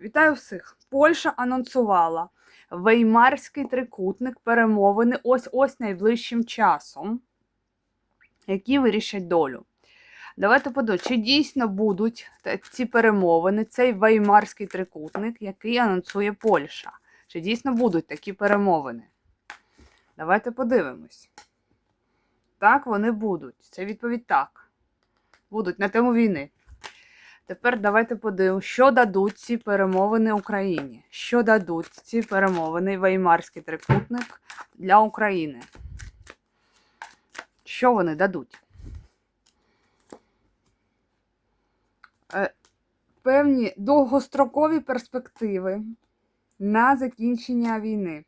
Вітаю всіх! Польща анонсувала Веймарський трикутник перемовини ось ось найближчим часом, які вирішать долю. Давайте подивимося, чи дійсно будуть ці перемовини, цей Веймарський трикутник, який анонсує Польща. Чи дійсно будуть такі перемовини? Давайте подивимось. Так, вони будуть. Це відповідь так. Будуть на тему війни. Тепер давайте подивимося, що дадуть ці перемовини Україні. Що дадуть ці перемовини Веймарський трикутник для України? Що вони дадуть? Е, Певні довгострокові перспективи на закінчення війни.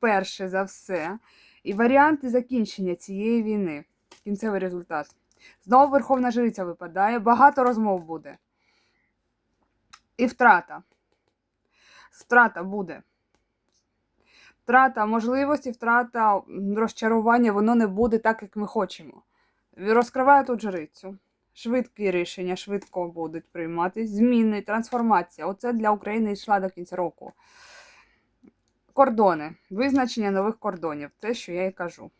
Перше за все. І варіанти закінчення цієї війни. Кінцевий результат. Знову Верховна Жриця випадає, багато розмов буде. І втрата. Втрата буде. Втрата можливості, втрата розчарування, воно не буде так, як ми хочемо. Розкриваю тут жрицю. Швидкі рішення швидко будуть прийматись. Зміни, трансформація. Оце для України йшла до кінця року. Кордони. Визначення нових кордонів. Те, що я і кажу.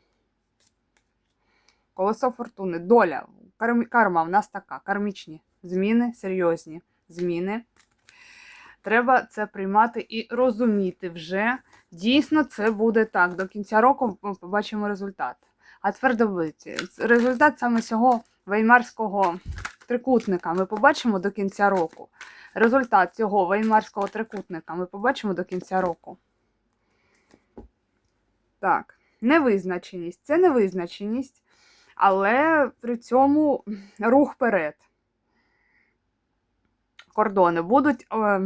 Колесо фортуни, доля, карм- карма в нас така, кармічні зміни, серйозні зміни. Треба це приймати і розуміти вже. Дійсно, це буде так. До кінця року ми побачимо результат. А тепер результат саме цього веймарського трикутника ми побачимо до кінця року. Результат цього веймарського трикутника ми побачимо до кінця року. Так, невизначеність. Це невизначеність але при цьому рух вперед. Кордони будуть. Е,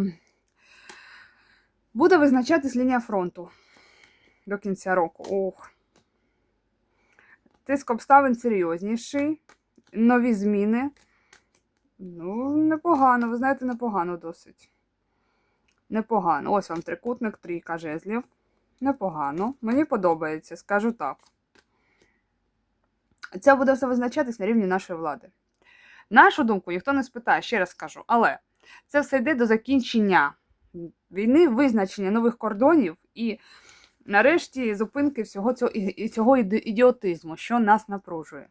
буде визначатись лінія фронту до кінця року. Ох. Тиск обставин серйозніший, нові зміни. Ну, непогано, ви знаєте, непогано досить. Непогано. Ось вам трикутник, трійка жезлів. Непогано. Мені подобається, скажу так. Це буде все визначатись на рівні нашої влади. Нашу думку ніхто не спитає, ще раз скажу. Але це все йде до закінчення війни, визначення нових кордонів і, нарешті, зупинки всього цього, і цього ідіотизму, що нас напружує.